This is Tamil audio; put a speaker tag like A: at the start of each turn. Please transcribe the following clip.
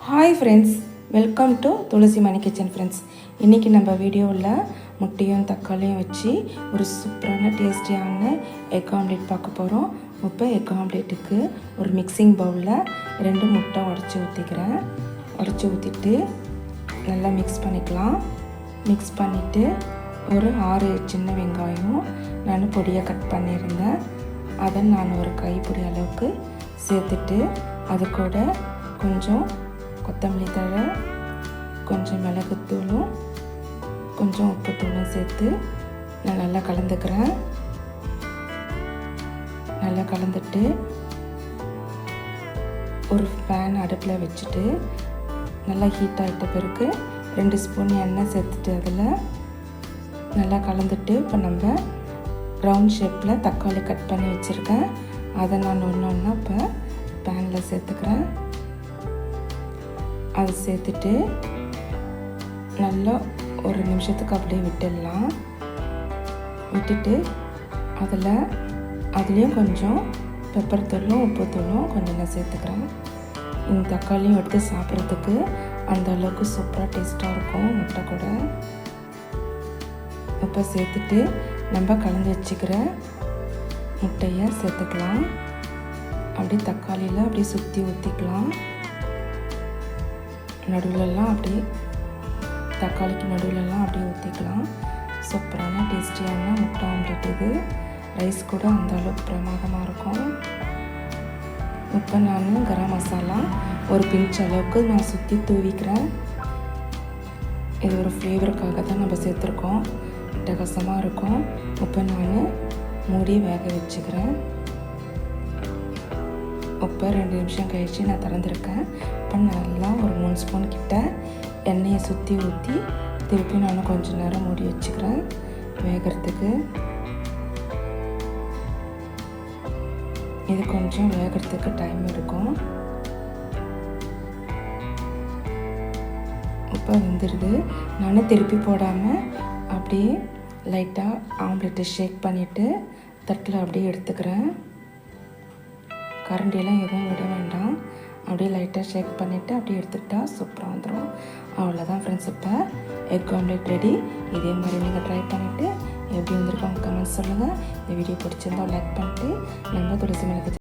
A: Hi friends welcome to Thulasi Mani kitchen friends இன்றைக்கி நம்ம வீடியோவில் முட்டையும் தக்காளியும் வச்சு ஒரு சூப்பரான டேஸ்டியான எக் ஆம்லேட் பார்க்க போகிறோம் இப்போ எக் ஆம்லேட்டுக்கு ஒரு மிக்சிங் பவுலில் ரெண்டு முட்டை உடச்சி ஊற்றிக்கிறேன் உடச்சி ஊற்றிட்டு நல்லா மிக்ஸ் பண்ணிக்கலாம். மிக்ஸ் பண்ணிவிட்டு ஒரு ஆறு சின்ன வெங்காயம் நான் பொடியாக கட் பண்ணியிருந்தேன். அதை நான் ஒரு கைப்பிடி அளவுக்கு சேர்த்துட்டு அது கூட கொஞ்சம் கொத்தமல்லி தழை கொஞ்சம் மிளகுத்தூளும் கொஞ்சம் உப்புத்தூளும் சேர்த்து நான் நல்லா கலந்துக்கிறேன். நல்லா கலந்துட்டு ஒரு ஃபேன் அடுப்பில் வச்சுட்டு நல்லா ஹீட் ஆகிட்ட பிறகு ரெண்டு ஸ்பூன் எண்ணெய் சேர்த்துட்டு அதில் நல்லா கலந்துட்டு இப்போ நம்ம ரவுண்ட் ஷேப்பில் தக்காளி கட் பண்ணி வச்சுருக்கேன். அதை நான் ஒன்று ஒன்றா இப்போ பேனில் சேர்த்துக்கிறேன். அதை சேர்த்துட்டு நல்லா ஒரு நிமிஷத்துக்கு அப்படியே விட்டுடலாம். விட்டுட்டு அதில் அதுலேயும் கொஞ்சம் பெப்பர் தூளும் உப்பு தூளும் கொஞ்சம் நான் சேர்த்துக்கிறேன். இந்த தக்காளியும் எடுத்து சாப்பிட்றதுக்கு அந்த அளவுக்கு சூப்பராக டேஸ்ட்டாக இருக்கும் முட்டை கூட. உப்பை சேர்த்துட்டு நம்ம கலந்து வச்சுக்கிற முட்டையை சேர்த்துக்கலாம். அப்படியே தக்காளியில் அப்படியே சுற்றி ஊற்றிக்கலாம் நடுவிலலாம் அப்படியே தக்காளிக்கு நடுவிலலாம் அப்படியே ஊற்றிக்கலாம் சூப்பரான டேஸ்டியான முட்டை ஆம்லேட் இது. ரைஸ் கூட அந்த அளவுக்கு பிரமாதமாக இருக்கும். இப்போ நான் கரம் மசாலா ஒரு பிஞ்ச் அளவுக்கு நான் சுற்றி தூவிக்கிறேன். இது ஒரு ஃப்ளேவருக்காக தான் நம்ம சேர்த்துருக்கோம். அட்டகாசமாக இருக்கும். இப்போ நான் மூடி வேக வச்சுக்கிறேன். இப்போ ரெண்டு நிமிஷம் கழித்து நான் திறந்துருக்கேன். இப்போ நல்லா ஒரு மூணு ஸ்பூன் கிட்ட எண்ணெயை சுற்றி ஊற்றி திருப்பி நான் கொஞ்சம் நேரம் மூடி வச்சுக்கிறேன் வேகிறதுக்கு. இது கொஞ்சம் வேகிறதுக்கு டைம் எடுக்கும். இப்போ வந்துடுது நான் திருப்பி போடாமல் அப்படியே லைட்டாக ஆம்லெட்டை ஷேக் பண்ணிவிட்டு தட்டில் அப்படியே எடுத்துக்கிறேன். கரண்டியெல்லாம் எதுவும் விட வேண்டாம். அப்படியே லைட்டாக ஷேக் பண்ணிவிட்டு அப்படியே எடுத்துக்கிட்டால் சூப்பராக வந்துடும் அவ்வளோதான் ஃப்ரெண்ட்ஸ் இப்போ. எக் ஆம்லெட் ரெடி இதே மாதிரி நீங்கள் ட்ரை பண்ணிவிட்டு எப்படி வந்திருக்கோங்க கமெண்ட்ஸ் சொல்லுங்கள் இந்த வீடியோ பிடிச்சிருந்தா லைக் பண்ணிட்டு நம்ம துளசி மிளகு